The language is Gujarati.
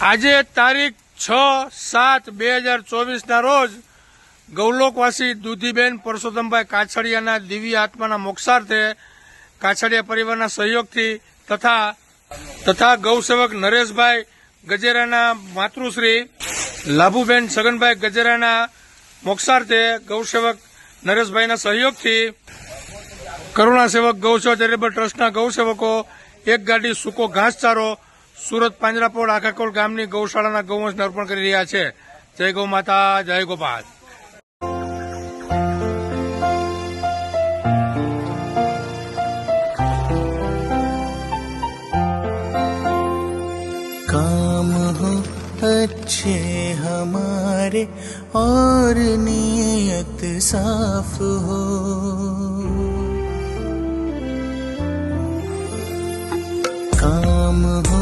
આજે તારીખ છ સાત બે હજાર ચોવીસના રોજ ગૌલોકવાસી દુધીબેન પરસોત્તમભાઈ કાછડિયાના દિવ્ય આત્માના મોક્ષાર્થે કાછડિયા પરિવારના સહયોગથી તથા તથા ગૌસેવક નરેશભાઈ ગજેરાના માતૃશ્રી લાભુબેન છગનભાઈ ગજેરાના મોક્ષાર્થે ગૌસેવક નરેશભાઈના સહયોગથી કરુણા સેવક ગૌસેવા ચેરિટેબલ ટ્રસ્ટના ગૌસેવકો એક ગાડી સૂકો ઘાસચારો સુરત પાંજરાપોળ આખાકોલ ગામની ગૌશાળાના ગૌવંશને અર્પણ કરી રહ્યા છે જય ગૌ માતા જય ગોપાલ काम हो अच्छे हमारे और नीयत साफ हो काम हो